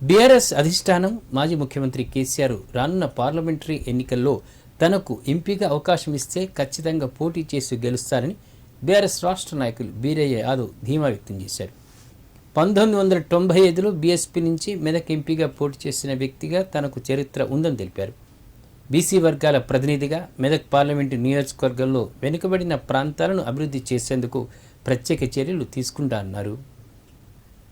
BRS అధిష్టానం మాజీ ముఖ్యమంత్రి కేసీఆర్ రానున్న పార్లమెంటరీ ఎన్నికల్లో తనకు ఎంపీగా అవకాశం ఇస్తే ఖచ్చితంగా పోటీ చేసి గెలుస్తారని బీఆర్ఎస్ రాష్ట్ర నాయకులు బీరయ్య యాదవ్ ధీమా వ్యక్తం చేశారు. పంతొమ్మిది వందల తొంభై ఐదులో బీఎస్పీ నుంచి మెదక్ ఎంపీగా పోటీ చేసిన వ్యక్తిగా తనకు చరిత్ర ఉందని తెలిపారు. బీసీ వర్గాల ప్రతినిధిగా మెదక్ పార్లమెంటు నియోజకవర్గంలో వెనుకబడిన ప్రాంతాలను అభివృద్ధి చేసేందుకు ప్రత్యేక చర్యలు తీసుకుంటా అన్నారు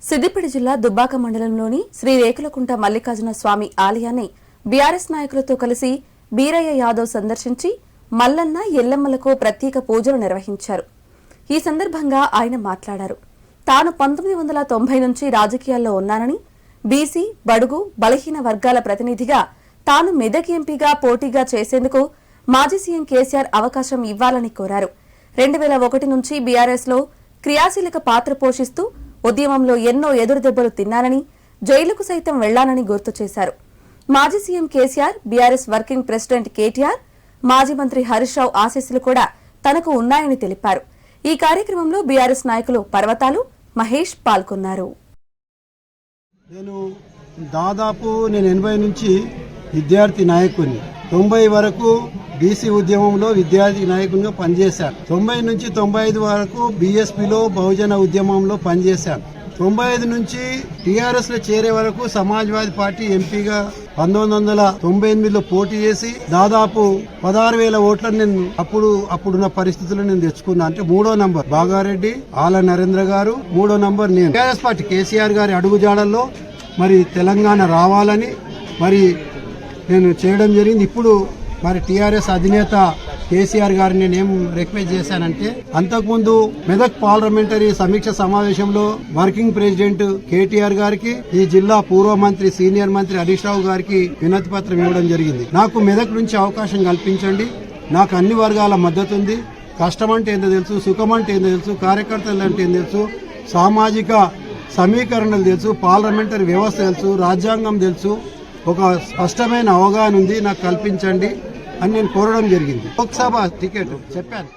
సిద్దిపేట జిల్లా దుబ్బాక మండలంలోని శ్రీ రేకులకుంట మల్లికార్జున స్వామి ఆలయాన్ని బీఆర్ఎస్ నాయకులతో కలిసి బీరయ్య యాదవ్ సందర్శించి మల్లన్న ఎల్లమ్మలకు ప్రత్యేక పూజలు నిర్వహించారు. ఈ సందర్భంగా ఆయన మాట్లాడారు. తాను పంతొమ్మిది వందల తొంభై నుంచి రాజకీయాల్లో ఉన్నానని బీసీ బడుగు బలహీన వర్గాల ప్రతినిధిగా తాను మెదక్ ఎంపీగా పోటీగా చేసేందుకు మాజీ సీఎం కేసీఆర్ అవకాశం ఇవ్వాలని కోరారు. రెండు వేల ఒకటి నుంచి బీఆర్ఎస్లో క్రియాశీలక పాత్ర పోషిస్తూ ఉద్యమంలో ఎన్నో ఎదురుదెబ్బలు తిన్నానని జైలుకు సైతం వెళ్ళానని గుర్తు చేశారు. మాజీ CM KCR BRS working president KTR మాజీ మంత్రి హరీష్ రావు ఆశీస్సులు కూడా తనకు ఉన్నాయని తెలిపారు. ఈ కార్యక్రమంలో బీఆర్ఎస్ నాయకులు పర్వతాలు మహేష్ పాల్గొన్నారు. నేను దాదాపు నేను ఎనభై నుంచి విద్యార్థి నాయకుని. తొంభై వరకు బీసీ ఉద్యమంలో విద్యార్థి నాయకునిగా పనిచేశాను తొంభై నుంచి తొంభై ఐదు వరకు బీఎస్పీలో బహుజన ఉద్యమంలో పనిచేశాను తొంభై ఐదు నుంచి టీఆర్ఎస్లో చేరే వరకు సమాజ్వాదీ పార్టీ ఎంపీగా పంతొమ్మిది వందల తొంభై ఎనిమిదిలో పోటీ చేసి దాదాపు పదహారు వేల ఓట్లను నేను అప్పుడు అప్పుడున్న పరిస్థితుల్లో నేను తెచ్చుకున్నా. అంటే మూడో నంబర్ బాగారెడ్డి ఆల నరేంద్ర గారు మూడో నంబర్ నేను. టీఆర్ఎస్ పార్టీ కేసీఆర్ గారి అడుగుజాడల్లో మరి తెలంగాణ రావాలని మరి నేను చేయడం జరిగింది. ఇప్పుడు మరి టీఆర్ఎస్ అధినేత కేసీఆర్ గారిని నేను రిక్వెస్ట్ చేశానంటే అంతకుముందు మెదక్ పార్లమెంటరీ సమీక్ష సమావేశంలో వర్కింగ్ ప్రెసిడెంట్ కేటీఆర్ గారికి ఈ జిల్లా పూర్వ మంత్రి సీనియర్ మంత్రి హరీష్ రావు గారికి వినతి పత్రం ఇవ్వడం జరిగింది. నాకు మెదక్ నుంచి అవకాశం కల్పించండి. నాకు అన్ని వర్గాల మద్దతు ఉంది. కష్టం అంటే ఏందో తెలుసు సుఖం అంటే ఏందో తెలుసు కార్యకర్తలు అంటే ఏందో తెలుసు సామాజిక సమీకరణలు తెలుసు పార్లమెంటరీ వ్యవస్థ తెలుసు రాజ్యాంగం తెలుసు ఒక స్పష్టమైన అవగాహన ఉంది నాకు కల్పించండి అని నేను కోరడం జరిగింది. లోక్సభ టికెట్ చెప్పాను.